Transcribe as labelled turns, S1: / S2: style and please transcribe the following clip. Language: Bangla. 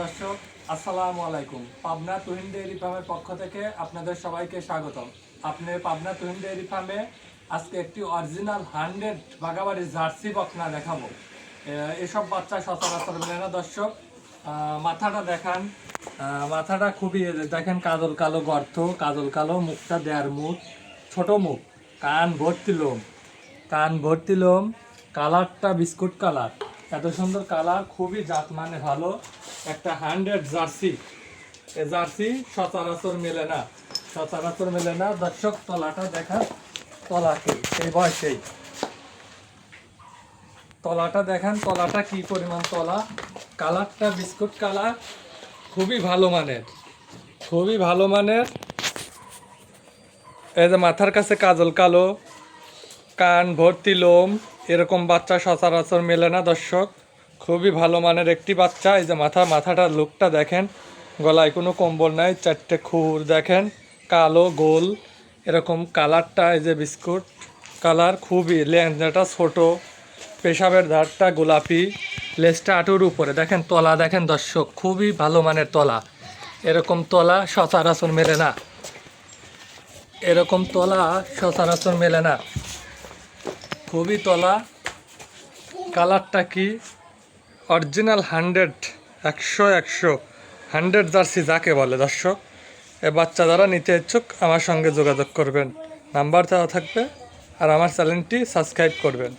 S1: দর্শক, আসসালামু আলাইকুম। পাবনা তুহিন ডেয়ারি ফার্মের পক্ষ থেকে আপনাদের সবাইকে স্বাগতম। আপনি পাবনা তুহিন ডেয়ারি ফার্মে আজকে একটি অরিজিনাল হান্ড্রেড বাগাবাড়ি জার্সি বকনা দেখাবো। এসব বাচ্চা সচরাচর মেলে না দর্শক। মাথাটা দেখান। মাথাটা খুবই দেখেন কাজল কালো গর্ত, কাজল কালো, মুখটা দেয়ার মুখ, ছোট মুখ, কান ভর্তি লোম, কান ভর্তি লোম, কালারটা বিস্কুট কালার। এত সুন্দর কালার, খুবই জাত মানে ভালো। একটা হান্ড্রেড জার্সি। এ জার্সি সচরাচর মেলে না। সচরাচর মেলে না। দর্শক, তলাটা দেখা তলাকে সেই বয়সেই। তলাটা দেখেন। তলাটা কি পরিমাণ তলা? কালারটা বিস্কুট কালার। খুবই ভালো মানের। খুবই ভালো মানের। এই যে মাথার কাছে কাজল কালো। কান, ভর্তি লোম। এরকম বাচ্চা সচরাচর মেলে না দর্শক। খুবই ভালো মানের একটি বাচ্চা। এই যে মাথা মাথাটার লুকটা দেখেন, গলায় কোনো কম্বল নাই, চারটে খুর দেখেন, কালো, গোল, এরকম কালারটা, এই যে বিস্কুট কালার, খুবই লেন্সটা ছোট, পেশাবের ধারটা গোলাপি লেজটা আটুর উপরে। দেখেন তলা, দেখেন দর্শক, খুবই ভালো মানের তলা। এরকম তলা সচরাচর মেলে না। এরকম তলা সচরাচর মেলে না। খুবই তলা, কালারটা কি? অরিজিনাল হান্ড্রেড, একশো একশো, হান্ড্রেড জার্সি যাকে বলে, দর্শক। এ বাচ্চা যারা নিতে ইচ্ছুক, আমার সঙ্গে যোগাযোগ করবেন। নাম্বার দেওয়া থাকবে আর আমার চ্যানেলটি সাবস্ক্রাইব করবেন।